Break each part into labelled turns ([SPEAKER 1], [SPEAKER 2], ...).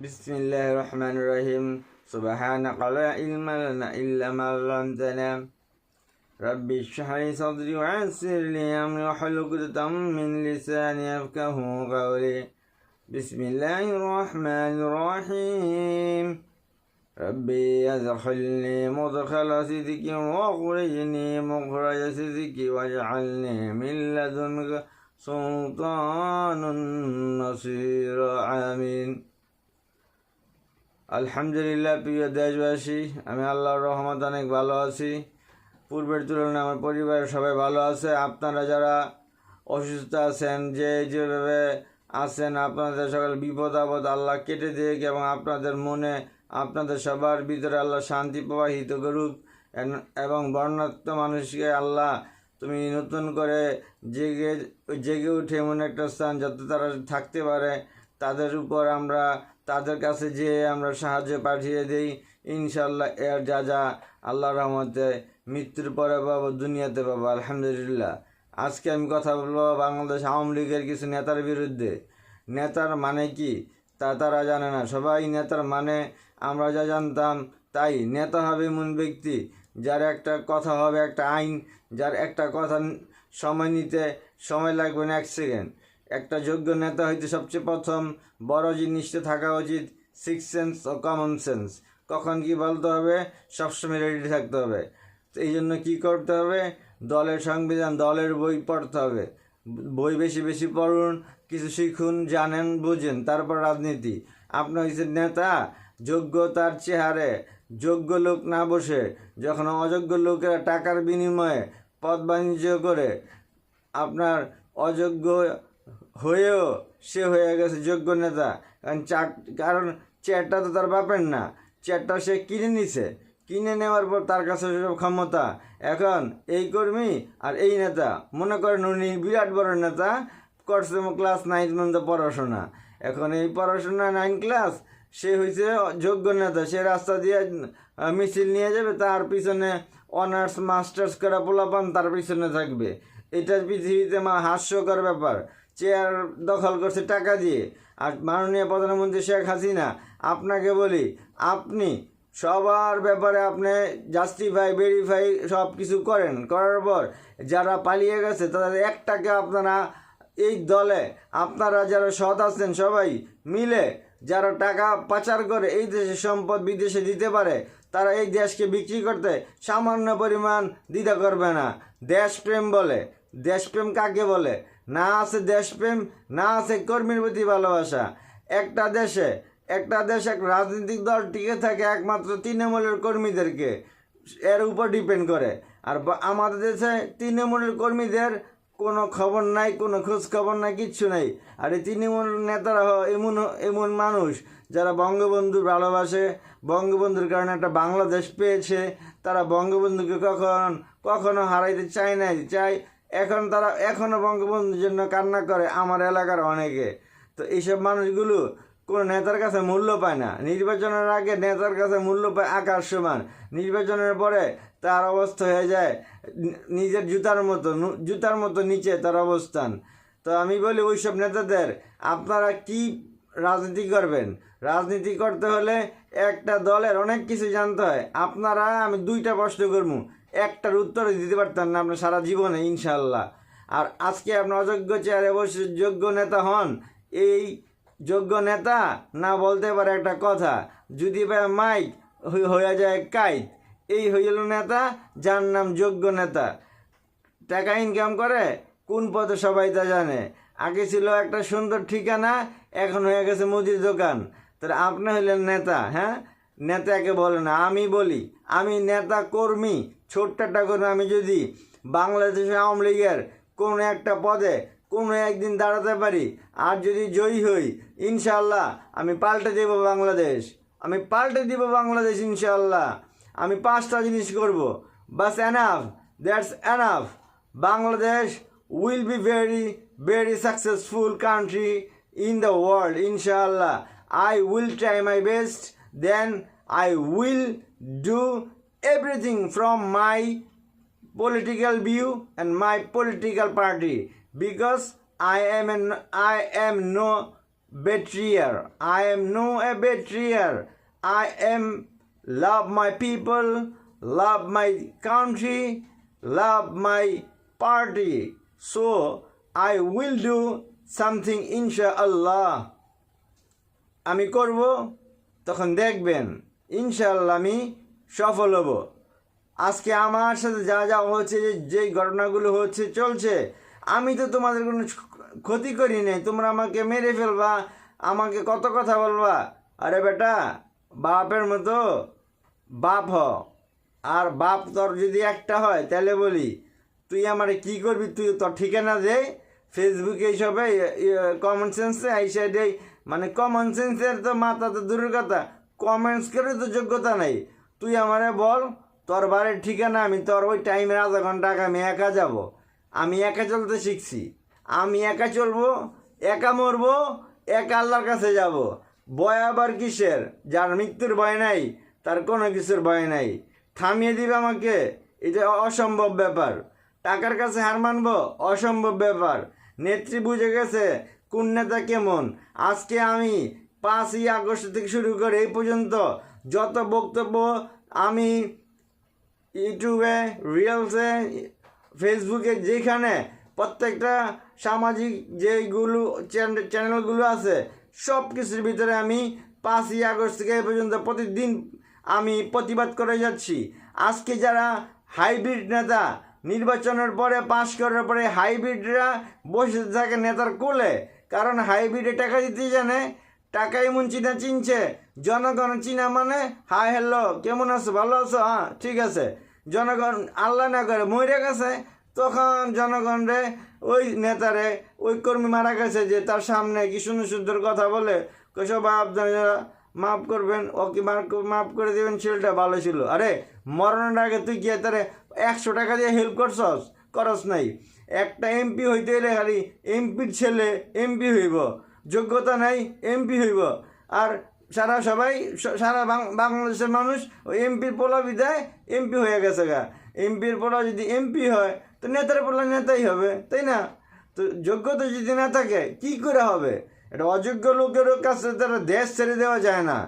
[SPEAKER 1] بسم الله الرحمن الرحيم سبحانك لا علم لنا إلا ما علمتنا ربي اشرح لي صدري ويسر لي أمري واحلل عقدة من لساني يفقه قولي بسم الله الرحمن الرحيم ربي ادخلني مدخل صدق واخرجني مخرج صدق واجعلني من لدنك سلطان نصيرا آمين আলহামদুলিল্লাহ, প্রিয় দেশবাসী, আমি আল্লাহর রহমত অনেক ভালো আছি। পূর্বের তুলনায় আমার পরিবারের সবাই ভালো আছে। আপনারা যারা অসুস্থ আছেন, যে যেভাবে আছেন, আপনাদের সকল বিপদ আপদ আল্লাহ কেটে দিক এবং আপনাদের মনে, আপনাদের সবার ভিতরে আল্লাহ শান্তি প্রবাহিত করুক। এবং বর্ণাত্ম মানুষকে আল্লাহ তুমি নতুন করে জেগে জেগে উঠে এমন একটা স্থান যাতে তারা থাকতে পারে। তাদের উপর আমরা তাদের কাছে যে আমরা সাহায্য পাঠিয়ে দিই। ইনশাল্লাহ এর যা যা আল্লাহ রহমতে মৃত্যুর পরে পাবো, দুনিয়াতে পাবো, আলহামদুলিল্লাহ। আজকে আমি কথা বলব বাংলাদেশ আওয়ামী লীগের কিছু নেতার বিরুদ্ধে। নেতার মানে কি? তা তারা জানে না। সবাই নেতার মানে আমরা যা জানতাম তাই। নেতা হবে এমন ব্যক্তি যার একটা কথা হবে, একটা আইন, যার একটা কথা সময় নিতে সময় লাগবে না এক সেকেন্ড। একটা যোগ্য নেতা হইতে সবচেয়ে প্রথম বড় জিনিসটা থাকা উচিত সিক্স সেন্স ও কমন সেন্স কখন কি বলতে হবে? সবসময় রেডি থাকতে হবে। তো এই জন্য কী করতে হবে? দলের সংবিধান, দলের বই পড়তে হবে। বই বেশি বেশি পড়ুন, কিছু শিখুন, জানেন, বুঝেন, তারপর রাজনীতি। আপনার হচ্ছে নেতা যোগ্যতার চেহারে, যোগ্য লোক না বসে, যখন অযোগ্য লোকেরা টাকার বিনিময়ে পদ বাণিজ্য করে, আপনার অযোগ্য হয়েও সে হয়ে গেছে যোগ্য নেতা। কারণ চার কারণ চেয়ারটা তো তার বাপের না। চেয়ারটা সে কিনে নিছে। কিনে নেওয়ার পর তার কাছে সব ক্ষমতা। এখন এই কর্মী আর এই নেতা, মনে করেন উনি বিরাট বড় নেতা, করছে ক্লাস নাইন পর্যন্ত পড়াশোনা। এখন এই পড়াশোনা নাইন ক্লাস সে হয়েছে যোগ্য নেতা। সে রাস্তা দিয়ে মিছিল নিয়ে যাবে, তার পিছনে অনার্স মাস্টার্স করা পোলাপান তার পিছনে থাকবে। এটা পৃথিবীতে মা হাস্যকর ব্যাপার। চেয়ার দখল করছে টাকা দিয়ে। আর মাননীয় প্রধানমন্ত্রী শেখ হাসিনা, আপনাকে বলি, আপনি সবার ব্যাপারে আপনি জাস্টিফাই ভেরিফাই সব কিছু করেন। করার পর যারা পালিয়ে গেছে, তাদের একটাকে আপনারা এই দলে, আপনারা যারা সৎ আছেন সবাই মিলে যারা টাকা পাচার করে এই দেশের সম্পদ বিদেশে দিতে পারে, তারা এই দেশকে বিক্রি করতে সামান্য পরিমাণ দ্বিধা করবে না। দেশপ্রেম বলে। দেশপ্রেম কাকে বলে? না আছে দেশপ্রেম, না আছে কর্মীর প্রতি ভালোবাসা। একটা দেশে, একটা দেশ এক রাজনৈতিক দল টিকে থাকে একমাত্র তৃণমূলের কর্মীদেরকে। এর উপর ডিপেন্ড করে। আর আমাদের দেশে তৃণমূলের কর্মীদের কোনো খবর নাই, কোনো খোঁজ খবর নাই, কিচ্ছু নাই। আর এই তৃণমূল নেতারা হ- এমন এমন মানুষ যারা বঙ্গবন্ধু ভালোবাসে, বঙ্গবন্ধুর কারণে একটা বাংলাদেশ পেয়েছে। তারা বঙ্গবন্ধুকে কখন, কখনো হারাইতে চায় নাই চাই এখন তারা এখনও বঙ্গবন্ধুর জন্য কান্না করে আমার এলাকার অনেকে। তো এইসব মানুষগুলো কোনো নেতার কাছে মূল্য পায় না। নির্বাচনের আগে নেতার কাছে মূল্য পায় আকাশ সমান। নির্বাচনের পরে তার অবস্থা হয়ে যায় নিজের জুতার মতো জুতার মতো নিচে তার অবস্থান। তো আমি বলি ওইসব নেতাদের, আপনারা কি রাজনীতি করবেন? রাজনীতি করতে হলে একটা দলের অনেক কিছু জানতে হয়। আপনারা, আমি দুইটা প্রশ্ন করব। একটার উত্তর দিতে পারতেন না আপনার সারা জীবনে ইনশাল্লাহ আর আজকে আপনি অযোগ্য চেয়ারে বসে যোগ্য নেতা হন, এই যোগ্য নেতা না বলতে পারে একটা কথা, যদি বা মাইক হয়ে যায় কাইত। এই হইল নেতা, যার নাম যোগ্য নেতা। টাকা ইনকাম করে, কোন পথে সবাই তা জানে। আগে ছিল একটা সুন্দর ঠিকানা, এখন হয়ে গেছে মুদির দোকান। তাহলে আপনি হইলেন নেতা হ্যাঁ? নেতাকে বলে না, আমি বলি, আমি নেতা কর্মী। ছোট্ট একটা কর্মী আমি যদি বাংলাদেশ আওয়ামী লীগের কোনো একটা পদে কোনো একদিন দাঁড়াতে পারি আর যদি জয়ী হই ইনশাল্লাহ আমি পাল্টে দেব বাংলাদেশ। আমি পাল্টে দিব বাংলাদেশ ইনশাল্লাহ আমি পাঁচটা জিনিস করব। বাস enough that's enough Bangladesh will be very very successful country in the world ইনশাল্লাহ I will try my best then I will do everything from my political view and my political party because i am an i am no betrayer. I am no a betrayer. I am love my people, love my country, love my party. So I will do something inshallah. আমি করব তখন দেখবেন ইনশাল্লাহ আমি সফল হব আজকে আমার সাথে যা যা হচ্ছে, যে যেই ঘটনাগুলো হচ্ছে, চলছে, আমি তো তোমাদের কোনো ক্ষতি করি নাই। তোমরা আমাকে মেরে ফেলবা, আমাকে কত কথা বলবা। আরে বেটা, বাপের মতো বাপ হ। আর বাপ তোর যদি একটা হয়, তাহলে বলি, তুই আমার কি করবি? তুই তোর ঠিকানা দে ফেসবুকে এইসবে কমন সেন্সে এই সাইডে মানে কমন সেন্সের তো মাথা তো দূরের কথা। কমেন্টস করে তো যোগ্যতা নেই। তুই আমারে বল, তোর বাড়ির ঠিকানা আমি, তোর ওই টাইমের আধা ঘণ্টা আগে আমি একা যাব। আমি একা চলতে শিখছি। আমি একা চলবো, একা মরবো, একা আল্লাহর কাছে যাব। ভয় আবার কিসের? যার মৃত্যুর ভয় নাই, তার কোনো কিছুর ভয় নাই। থামিয়ে দিবে আমাকে? এটা অসম্ভব ব্যাপার। টাকার কাছে হার মানব? অসম্ভব ব্যাপার। নেত্রী বুঝে গেছে, কোন নেতা কেমন? আজকে আমি পাঁচই আগস্ট থেকে শুরু করে এই পর্যন্ত যত বক্তব্য আমি ইউটিউবে রিলসে ফেসবুকে যেখানে প্রত্যেকটা সামাজিক চ্যান- চ্যানেলগুলো আছে সব কিছুর ভিতরে আমি পাঁচই আগস্ট থেকে এ পর্যন্ত প্রতিদিন আমি প্রতিবাদ করে যাচ্ছি। আজকে যারা হাইব্রিড নেতা, নির্বাচনের পরে, পাশ করার পরে হাইব্রিডরা বসে থাকে নেতার কোলে, কারণ হাইব্রিডে টাকা দিতে জানে টাকা এমন চিনা চিনছে। জনগণ চিনা মানে হাই হ্যালো কেমন আছো? ভালো আছো? হ্যাঁ ঠিক আছে। জনগণ আল্লাহ না করে মরে গেছে। তখন জনগণ রে, ওই নেতারে, ওই কর্মী মারা গেছে যে তার সামনে কি সুন্দর সুন্দর কথা বলে। কেসব আপনারা মাফ করবেন, ওকে মাফ করে দেবেন, ছেলেটা ভালো ছিল। আরে, মরণের আগে তুই গিয়ে তারে একশো টাকা দিয়ে হেল্প করছস? করস নাই। একটা এমপি হইতে এলে খালি এমপির ছেলে এমপি হইব। যোগ্যতা নাই এমপি হইব। আর সারা সবাই সারা বাংলাদেশের মানুষ ওই এমপির পোলা বিদায় এমপি হয়ে গেছে গা। এমপির পোলা যদি এমপি হয়, তো নেতার পোলা নেতাই হবে, তাই না? তো যোগ্যতা যদি না থাকে, কি করে হবে? এটা অযোগ্য লোকের কাছে তারা দেশ ছেড়ে দেওয়া যায় না।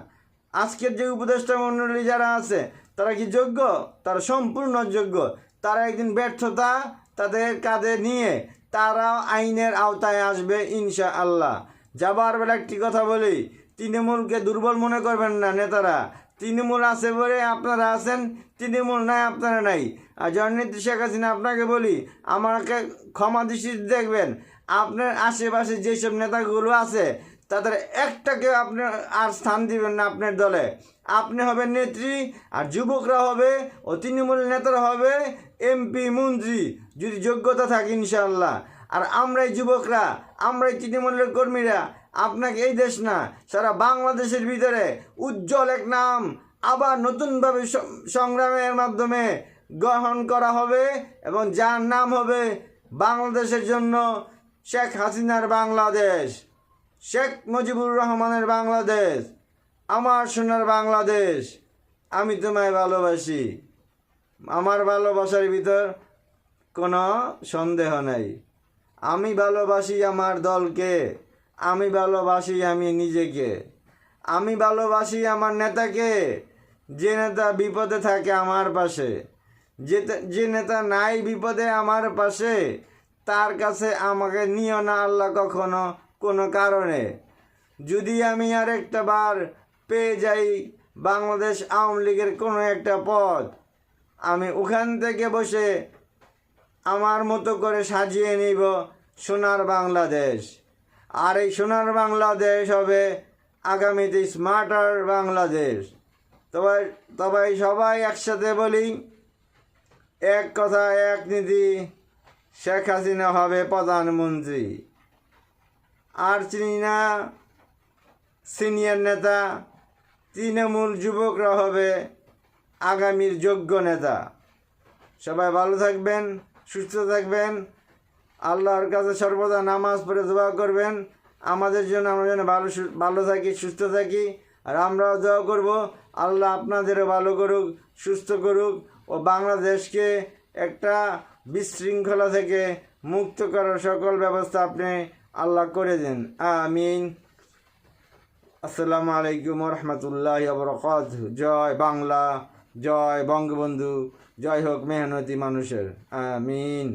[SPEAKER 1] আজকের যে উপদেষ্টা মণ্ডলী যারা আছে, তারা কি যোগ্য? তারা সম্পূর্ণ যোগ্য। তারা একদিন ব্যর্থতা তাদের কাঁধে নিয়ে, তারাও আইনের আওতায় আসবে ইনশা আল্লাহ যাবার বেলা একটি কথা বলি, তৃণমূলকে দুর্বল মনে করবেন না নেতারা। তৃণমূল আছে বলে আপনারা আছেন, তৃণমূল নাই, আপনারা নাই। আর জননেত্রী শেখ হাসিনা, আপনাকে বলি, আমাকে ক্ষমা দৃষ্টিতে দেখবেন। আপনার আশেপাশে যেসব নেতাগুলো আছে, তাদের একটাকে আপনি আর স্থান দিবেন না আপনার দলে। আপনি হবেন নেত্রী, আর যুবকরা হবে ও তৃণমূল নেতারা হবে এমপি, মন্ত্রী। যদি যোগ্যতা থাকে ইনশাল্লাহ আর আমরাই যুবকরা আমরাই তৃণমূলের কর্মীরা, আপনাকে এই দেশ না, সারা বাংলাদেশের ভিতরে উজ্জ্বল এক নাম আবার নতুনভাবে সংগ্রামের মাধ্যমে গ্রহণ করা হবে এবং যার নাম হবে বাংলাদেশের জন্য শেখ হাসিনার বাংলাদেশ, শেখ মুজিবুর রহমানের বাংলাদেশ, আমার সোনার বাংলাদেশ। আমি তোমায় ভালোবাসি। আমার ভালোবাসার ভিতর কোনো সন্দেহ নেই। আমি ভালোবাসি আমার দলকে। আমি ভালোবাসি আমি নিজেকে। আমি ভালোবাসি আমার নেতাকে। যে নেতা বিপদে থাকে আমার পাশে। যে যে নেতা নাই বিপদে আমার পাশে, তার কাছে আমাকে নিও না আল্লাহ কখনো কোনো কারণে। যদি আমি আর একটা বার পেয়ে যাই বাংলাদেশ আওয়ামী লীগের কোনো একটা পদ, আমি ওখান থেকে বসে আমার মতো করে সাজিয়ে নিব সোনার বাংলাদেশ। আর এই সোনার বাংলাদেশ হবে আগামীতে স্মার্টার বাংলাদেশ। তবে তবে সবাই একসাথে বলি, এক কথা এক নীতি, শেখ হাসিনা হবে প্রধানমন্ত্রী। আর চিনি না, সিনিয়র নেতা, তৃণমূল যুবকরা হবে আগামীর যোগ্য নেতা। সবাই ভালো থাকবেন, সুস্থ থাকবেন। আল্লাহর কাছে সর্বদা নামাজ পড়ে দোয়া করবেন। আমাদের জন্য আমরা যেন ভালো ভালো থাকি, সুস্থ থাকি। আর আমরাও দোয়া করব, আল্লাহ আপনাদেরও ভালো করুক, সুস্থ করুক ও বাংলাদেশকে একটা বিশৃঙ্খলা থেকে মুক্ত করার সকল ব্যবস্থা আপনি আল্লাহ করে দিন। আমিন। আসসালামু আলাইকুম রহমতুল্লাহ বরকাত জয় বাংলা, জয় বঙ্গবন্ধু, জয় হোক মেহনতি মানুষের। আমিন।